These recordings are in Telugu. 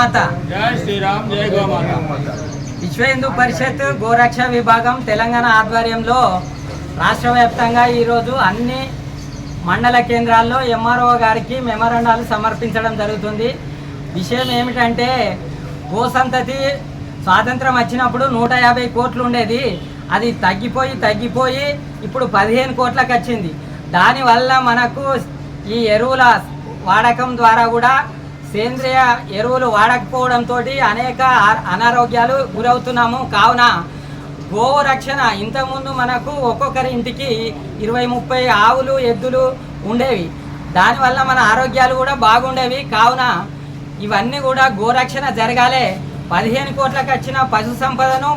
గోమాత. జై శ్రీరామ్ జై గోమాత. విశ్వ హిందూ పరిషత్ గోరక్ష విభాగం తెలంగాణ ఆధ్వర్యంలో రాష్ట్ర వ్యాప్తంగా ఈరోజు అన్ని మండల కేంద్రాల్లో ఎంఆర్ఓ గారికి మెమరాండాలు సమర్పించడం జరుగుతుంది. విషయం ఏమిటంటే గోసంతతి స్వాతంత్రం వచ్చినప్పుడు నూట యాభై కోట్లు ఉండేది. అది తగ్గిపోయి తగ్గిపోయి ఇప్పుడు పదిహేను కోట్లకు వచ్చింది దానివల్ల మనకు ఈ ఎరువుల వాడకం ద్వారా కూడా సేంద్రియ ఎరువులు వాడకపోవడంతో అనేక అనారోగ్యాలు గురవుతున్నాము. కావున గోవు రక్షణ ఇంతకుముందు మనకు ఒక్కొక్కరి ఇంటికి ఇరవై ముప్పై ఆవులు ఎద్దులు ఉండేవి. దానివల్ల మన ఆరోగ్యాలు కూడా బాగుండేవి. కావున ఇవన్నీ కూడా గోరక్షణ జరగాలి. పదిహేను కోట్లకు వచ్చిన పశు సంపదను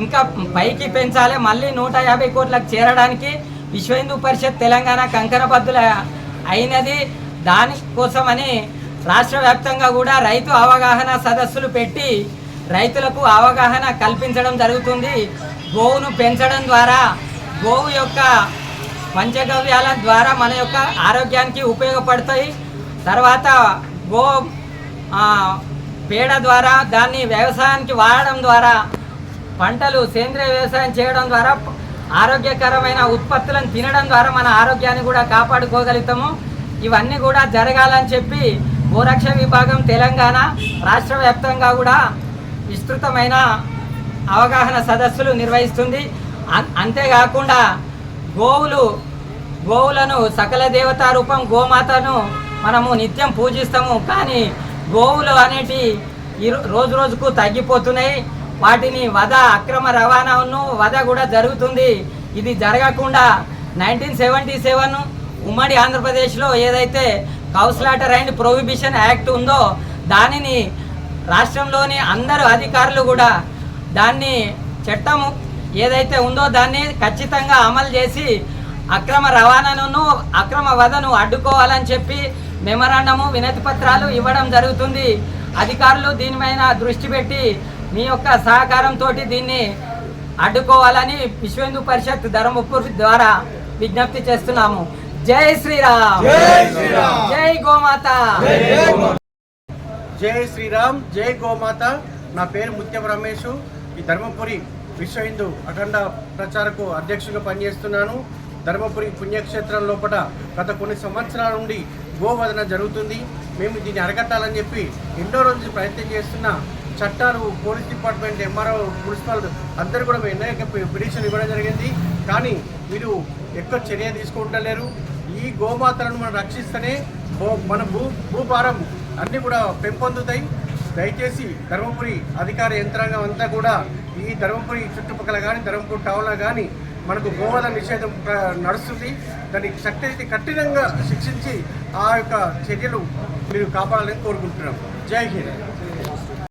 ఇంకా పైకి పెంచాలి. మళ్ళీ నూట యాభై కోట్లకు చేరడానికి విశ్వ హిందూ పరిషత్ తెలంగాణ కంకణబద్దుల అయినది. దానికోసమని రాష్ట్ర వ్యాప్తంగా కూడా రైతు అవగాహన సదస్సులు పెట్టి రైతులకు అవగాహన కల్పించడం జరుగుతుంది. గోవును పెంచడం ద్వారా గోవు యొక్క పంచగవ్యాల ద్వారా మన యొక్క ఆరోగ్యానికి ఉపయోగపడతాయి. తర్వాత గో పేడ ద్వారా దాన్ని వ్యవసాయానికి వాడడం ద్వారా పంటలు సేంద్రియ వ్యవసాయం చేయడం ద్వారా ఆరోగ్యకరమైన ఉత్పత్తులను తినడం ద్వారా మన ఆరోగ్యాన్ని కూడా కాపాడుకోగలుగుతాము. ఇవన్నీ కూడా జరగాలని చెప్పి గోరక్ష విభాగం తెలంగాణ రాష్ట్ర వ్యాప్తంగా కూడా విస్తృతమైన అవగాహన సదస్సులు నిర్వహిస్తుంది. అంతేకాకుండా గోవులు గోవులను సకల దేవతా రూపం గోమాతను మనము నిత్యం పూజిస్తాము. కానీ గోవులు అనేటి రోజు రోజుకు తగ్గిపోతున్నాయి. వాటిని వధ అక్రమ రవాణాను వధ కూడా జరుగుతుంది. ఇది జరగకుండా నైన్టీన్ సెవెంటీ సెవెన్ ఉమ్మడి ఆంధ్రప్రదేశ్లో ఏదైతే కౌస్లాటర్ అండ్ ప్రొహిబిషన్ యాక్ట్ ఉందో దానిని రాష్ట్రంలోని అందరు అధికారులు కూడా దాన్ని చట్టము ఏదైతే ఉందో దాన్ని ఖచ్చితంగా అమలు చేసి అక్రమ రవాణాను అక్రమ వధను అడ్డుకోవాలని చెప్పి మెమరాండము వినతి పత్రాలు ఇవ్వడం జరుగుతుంది. అధికారులు దీనిపైన దృష్టి పెట్టి మీ యొక్క సహకారంతో దీన్ని అడ్డుకోవాలని విశ్వ హిందూ పరిషత్ ధర్మపూర్ ద్వారా విజ్ఞప్తి చేస్తున్నాము. జై శ్రీరామ్. జై శ్రీరామ్. జై గోమాత. జై శ్రీరామ్ జై గోమాత. నా పేరు ముత్యం రమేష్. ఈ ధర్మపురి విశ్వ హిందూ అఖండ ప్రచారకు అధ్యక్షుడిగా పనిచేస్తున్నాను. ధర్మపురి పుణ్యక్షేత్రం లోపల గత కొన్ని సంవత్సరాల నుండి గోవదన జరుగుతుంది. మేము దీన్ని అరగట్టాలని చెప్పి ఎన్నో రోజులు ప్రయత్నం చేస్తున్న చట్టాలు పోలీస్ డిపార్ట్మెంట్ ఎంఆర్ఓ మున్సిపల్ అందరూ కూడా మేము ఎన్నో పిటిషన్ ఇవ్వడం జరిగింది. కానీ వీరు ఎక్కువ చర్య తీసుకుంటలేరు. ఈ గోమాతలను మనం రక్షిస్తేనే మన భూ భూభారం అన్నీ కూడా పెంపొందుతాయి. దయచేసి ధర్మపురి అధికార యంత్రాంగం అంతా కూడా ఈ ధర్మపురి చుట్టుపక్కల కానీ ధర్మపురి టౌన్లో కానీ మనకు గోవధ నిషేధం నడుస్తుంది. దాన్ని చట్టరీతి కఠినంగా శిక్షించి ఆ యొక్క చర్యలు మీరు కాపాడాలని కోరుకుంటున్నాం. జై హింద్.